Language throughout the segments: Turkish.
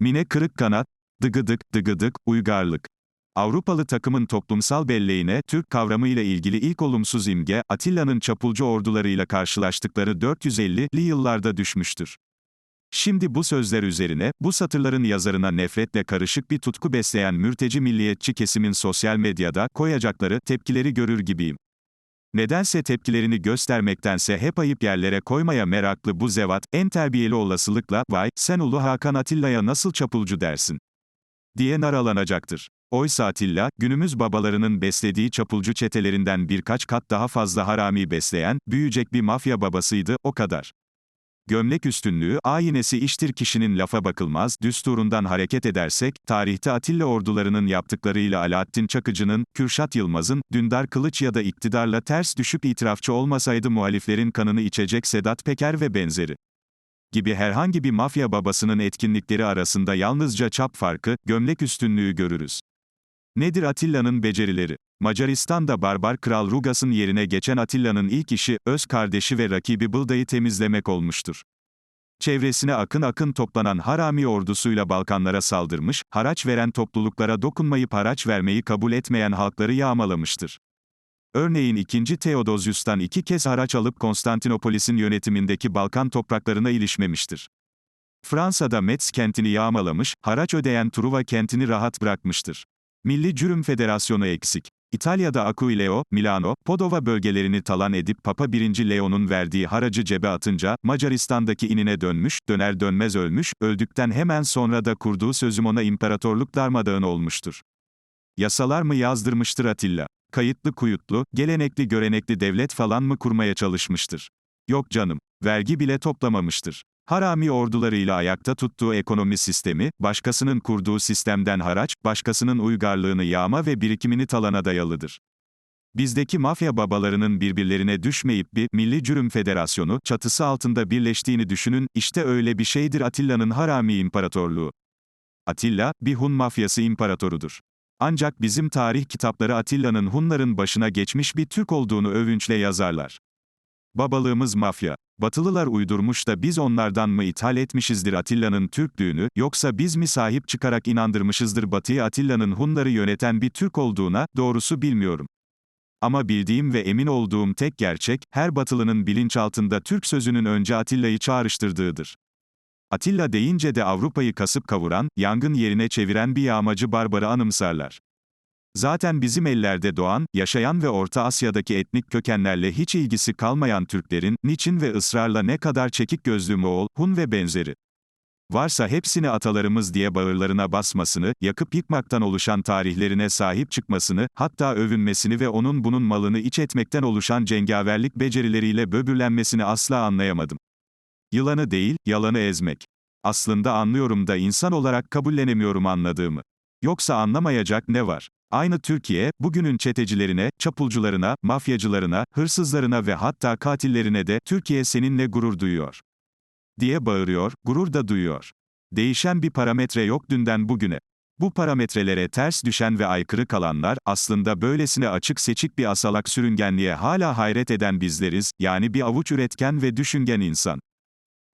Mine kırık kanat, dıgıdık, dıgıdık, uygarlık. Avrupalı takımın toplumsal belleğine Türk kavramıyla ilgili ilk olumsuz imge, Atilla'nın çapulcu ordularıyla karşılaştıkları 450'li yıllarda düşmüştür. Şimdi bu sözler üzerine, bu satırların yazarına nefretle karışık bir tutku besleyen mürteci milliyetçi kesimin sosyal medyada koyacakları tepkileri görür gibiyim. Nedense tepkilerini göstermektense hep ayıp yerlere koymaya meraklı bu zevat, en terbiyeli olasılıkla, vay, sen Ulu Hakan Atilla'ya nasıl çapulcu dersin? diye naralanacaktır. Oysa Atilla, günümüz babalarının beslediği çapulcu çetelerinden birkaç kat daha fazla harami besleyen, büyüyecek bir mafya babasıydı, o kadar. Gömlek üstünlüğü, ayinesi iştir kişinin lafa bakılmaz, düsturundan hareket edersek, tarihte Atilla ordularının yaptıklarıyla Alaaddin Çakıcı'nın, Kürşat Yılmaz'ın, Dündar Kılıç ya da iktidarla ters düşüp itirafçı olmasaydı muhaliflerin kanını içecek Sedat Peker ve benzeri gibi herhangi bir mafya babasının etkinlikleri arasında yalnızca çap farkı, gömlek üstünlüğü görürüz. Nedir Atilla'nın becerileri? Macaristan'da barbar kral Rugas'ın yerine geçen Atilla'nın ilk işi, öz kardeşi ve rakibi Bılda'yı temizlemek olmuştur. Çevresine akın akın toplanan harami ordusuyla Balkanlara saldırmış, haraç veren topluluklara dokunmayıp haraç vermeyi kabul etmeyen halkları yağmalamıştır. Örneğin 2. Theodosius'tan iki kez haraç alıp Konstantinopolis'in yönetimindeki Balkan topraklarına ilişmemiştir. Fransa'da Metz kentini yağmalamış, haraç ödeyen Truva kentini rahat bırakmıştır. Milli Cürüm Federasyonu eksik. İtalya'da Aquileo, Milano, Padova bölgelerini talan edip Papa 1. Leo'nun verdiği haracı cebe atınca, Macaristan'daki inine dönmüş, döner dönmez ölmüş, öldükten hemen sonra da kurduğu sözüm ona imparatorluk darmadağın olmuştur. Yasalar mı yazdırmıştır Atilla? Kayıtlı kuyutlu, gelenekli görenekli devlet falan mı kurmaya çalışmıştır? Yok canım, vergi bile toplamamıştır. Harami ordularıyla ayakta tuttuğu ekonomi sistemi, başkasının kurduğu sistemden haraç, başkasının uygarlığını yağma ve birikimini talana dayalıdır. Bizdeki mafya babalarının birbirlerine düşmeyip bir Milli Cürüm Federasyonu çatısı altında birleştiğini düşünün, işte öyle bir şeydir Atilla'nın harami imparatorluğu. Atilla, bir Hun mafyası imparatorudur. Ancak bizim tarih kitapları Atilla'nın Hunların başına geçmiş bir Türk olduğunu övünçle yazarlar. Babalığımız mafya. Batılılar uydurmuş da biz onlardan mı ithal etmişizdir Atilla'nın Türklüğünü, yoksa biz mi sahip çıkarak inandırmışızdır Batı'yı Atilla'nın Hunları yöneten bir Türk olduğuna, doğrusu bilmiyorum. Ama bildiğim ve emin olduğum tek gerçek, her Batılının bilinçaltında Türk sözünün önce Atilla'yı çağrıştırdığıdır. Atilla deyince de Avrupa'yı kasıp kavuran, yangın yerine çeviren bir yağmacı barbarı anımsarlar. Zaten bizim ellerde doğan, yaşayan ve Orta Asya'daki etnik kökenlerle hiç ilgisi kalmayan Türklerin, niçin ve ısrarla ne kadar çekik gözlü Moğol, Hun ve benzeri. Varsa hepsini atalarımız diye bağırlarına basmasını, yakıp yıkmaktan oluşan tarihlerine sahip çıkmasını, hatta övünmesini ve onun bunun malını iç etmekten oluşan cengaverlik becerileriyle böbürlenmesini asla anlayamadım. Yılanı değil, yalanı ezmek. Aslında anlıyorum da insan olarak kabullenemiyorum anladığımı. Yoksa anlamayacak ne var? Aynı Türkiye, bugünün çetecilerine, çapulcularına, mafyacılarına, hırsızlarına ve hatta katillerine de Türkiye seninle gurur duyuyor. diye bağırıyor, gurur da duyuyor. Değişen bir parametre yok dünden bugüne. Bu parametrelere ters düşen ve aykırı kalanlar, aslında böylesine açık seçik bir asalak sürüngenliğe hala hayret eden bizleriz, yani bir avuç üretken ve düşüngen insan.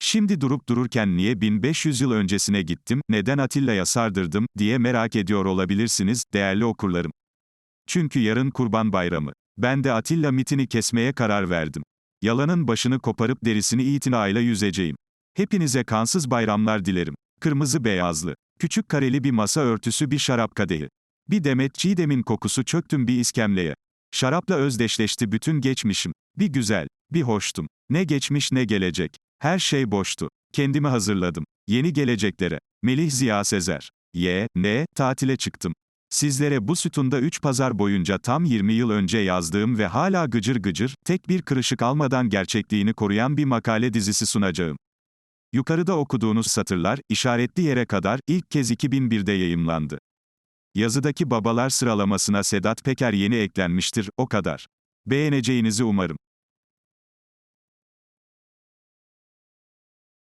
Şimdi durup dururken niye 1500 yıl öncesine gittim, neden Atilla'ya sardırdım, diye merak ediyor olabilirsiniz, değerli okurlarım. Çünkü yarın Kurban Bayramı. Ben de Atilla mitini kesmeye karar verdim. Yalanın başını koparıp derisini itinayla yüzeceğim. Hepinize kansız bayramlar dilerim. Kırmızı beyazlı. Küçük kareli bir masa örtüsü bir şarap kadehi. Bir demet çiğdemin kokusu çöktüm bir iskemleye. Şarapla özdeşleşti bütün geçmişim. Bir güzel, bir hoştum. Ne geçmiş ne gelecek. Her şey boştu. Kendimi hazırladım. Yeni geleceklere. Melih Ziya Sezer. Y, N, tatile çıktım. Sizlere bu sütunda 3 pazar boyunca tam 20 yıl önce yazdığım ve hala gıcır gıcır, tek bir kırışık almadan gerçekliğini koruyan bir makale dizisi sunacağım. Yukarıda okuduğunuz satırlar, işaretli yere kadar, ilk kez 2001'de yayımlandı. Yazıdaki babalar sıralamasına Sedat Peker yeni eklenmiştir, o kadar. Beğeneceğinizi umarım.